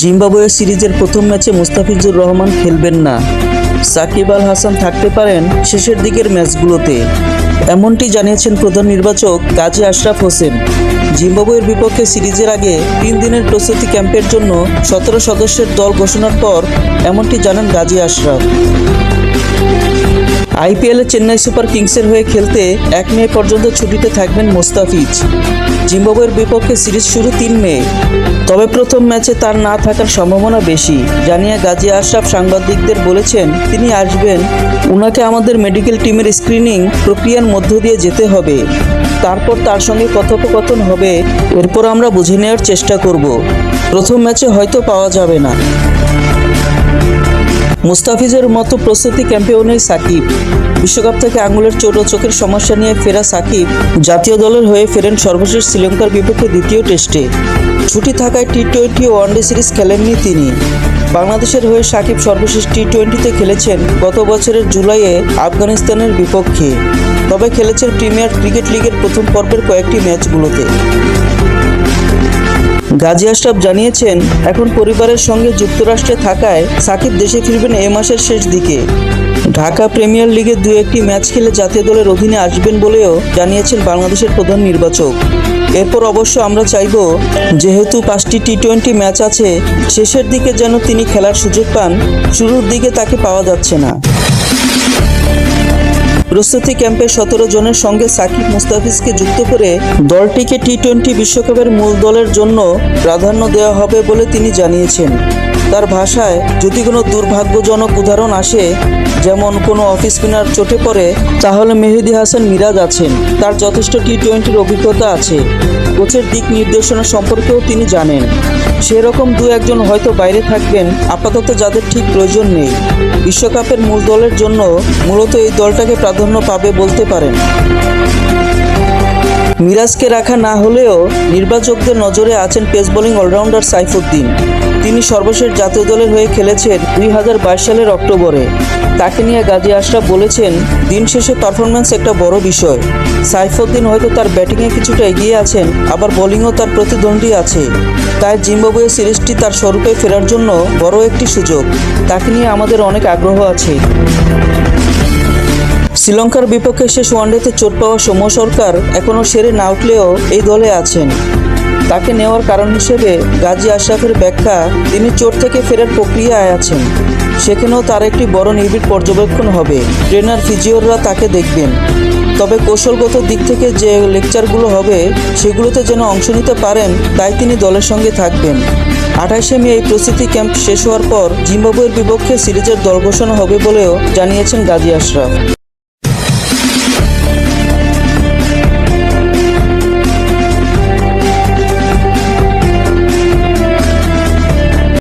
Zimbabwe সিরিজের প্রথম ম্যাচে মুস্তাফিজুর রহমান খেলবেন না। সাকিব আল হাসান থাকতে পারেন শেষের দিকের ম্যাচগুলোতে। এমনটি জানিয়েছেন প্রধান নির্বাচক কাজী আশরাফ হোসেন। জিম্বাবুয়ের বিপক্ষে সিরিজের আগে তিন দিনের প্রস্তুতি ক্যাম্পের জন্য সতেরো সদস্যের দল ঘোষণার পর, এমনটি জানান গাজী আশরাফ। আইপিএলে চেন্নাই সুপার কিংসের হয়ে খেলতে এক মে পর্যন্ত ছুটিতে থাকবেন মোস্তাফিজ। জিম্বাবুয়ের বিপক্ষে সিরিজ শুরু তিন মে। তবে প্রথম ম্যাচে তার না থাকার সম্ভাবনা বেশি। জানিয়ে গাজী আশরাফ সাংবাদিকদের বলেছেন, তিনি আসবেন। উনাকে আমাদের মেডিকেল টিমের স্ক্রিনিং প্রক্রিয়ার মধ্য দিয়ে যেতে হবে। তারপর তার সঙ্গে কথোপকথন হবে। এরপর আমরা বুঝে নেওয়ার চেষ্টা করব। প্রথম ম্যাচে হয়তো পাওয়া যাবে না। মুস্তাফিজের মতো প্রস্তুতি ক্যাম্পেও নেই সাকিব। বিশ্বকাপ থেকে আঙুলের চোট চোখের সমস্যা নিয়ে ফেরা সাকিব জাতীয় দলের হয়ে ফেরেন সর্বশেষ শ্রীলঙ্কার বিপক্ষে দ্বিতীয় টেস্টে। ছুটি থাকায় T twenty one day series খেলেননি তিনি। বাংলাদেশের হয়ে সাকিব সর্বশেষ টি টোয়েন্টিতে খেলেছেন গত বছরের জুলাইয়ে আফগানিস্তানের বিপক্ষে। তবে খেলেছেন প্রিমিয়ার ক্রিকেট লিগের প্রথম পর্বের কয়েকটি ম্যাচগুলোতে। গাজী আশরাফ জানিয়েছেন, এখন পরিবারের সঙ্গে যুক্তরাষ্ট্রে থাকায় সাকিব দেশে ফিরবেন এ মাসের শেষ দিকে। ঢাকা প্রিমিয়ার লিগে দু একটি ম্যাচ খেলে জাতীয় দলের অধীনে আসবেন বলেও জানিয়েছেন বাংলাদেশের প্রধান নির্বাচক। এরপর অবশ্য আমরা চাইব, যেহেতু পাঁচটি টি টোয়েন্টি ম্যাচ আছে, শেষের দিকে যেন তিনি খেলার সুযোগ পান, শুরুর দিকে তাকে পাওয়া যাচ্ছে না। প্রস্তুতি ক্যাম্পে সতেরো জনের সঙ্গে সাকিব মুস্তাফিজকে যুক্ত করে দলটিকে টি টোয়েন্টি বিশ্বকাপের মূল দলের জন্য প্রাধান্য দেওয়া হবে বলে তিনি জানিয়েছেন। তার ভাষায়, যদি কোনো দুর্ভাগ্যজনক উদাহরণ আসে, যেমন কোনো অফিস স্পিনার চোটে পড়ে, তাহলে মেহেদি হাসান মিরাজ আছেন। তার যথেষ্ট টি টোয়েন্টির অভিজ্ঞতা আছে। কোচের দিক নির্দেশনা সম্পর্কেও তিনি জানেন। সেরকম দু একজন হয়তো বাইরে থাকবেন, আপাতত যাদের ঠিক প্রয়োজন নেই। বিশ্বকাপের মূল দলের জন্য মূলত এই দলটাকে প্রাধান্য পাবে বলতে পারেন। মিরাজকে রাখা না হলেও নির্বাচকদের নজরে আছেন পেস বোলিং অলরাউন্ডার সাইফুদ্দিন। তিনি সর্বশেষ জাতীয় দলের হয়ে খেলেছেন দুই হাজার বাইশ সালের অক্টোবরে। তাকে নিয়ে গাজী আশরাফ বলেছেন, দিন শেষে পারফরম্যান্স একটা বড় বিষয়। সাইফুদ্দিন হয়তো তার ব্যাটিংয়ে কিছুটা এগিয়ে আছেন, আবার বোলিংও তার প্রতিদ্বন্দ্বী আছে। তাই জিম্বাবুয়ে সিরিজটি তার স্বরূপে ফেরার জন্য বড় একটি সুযোগ। তাকে নিয়ে আমাদের অনেক আগ্রহ আছে। শ্রীলঙ্কার বিপক্ষে শেষ ওয়ানডেতে চোট পাওয়া সৌম্য সরকার এখনও সেরে না উঠলেও এই দলে আছেন। তাকে নেওয়ার কারণ হিসেবে গাজী আশরাফের ব্যাখ্যা, তিনি চোট থেকে ফেরার প্রক্রিয়ায় আছেন। সেখানেও তার একটি বড় নিবিড় পর্যবেক্ষণ হবে। ট্রেনার ফিজিওররা তাকে দেখবেন। তবে কৌশলগত দিক থেকে যে লেকচারগুলো হবে, সেগুলোতে যেন অংশ নিতে পারেন, তাই তিনি দলের সঙ্গে থাকবেন। আঠাশে মে এই প্রস্তুতি ক্যাম্প শেষ হওয়ার পর জিম্বাবুয়ের বিপক্ষে সিরিজের দল ঘোষণা হবে বলেও জানিয়েছেন গাজী আশরাফ।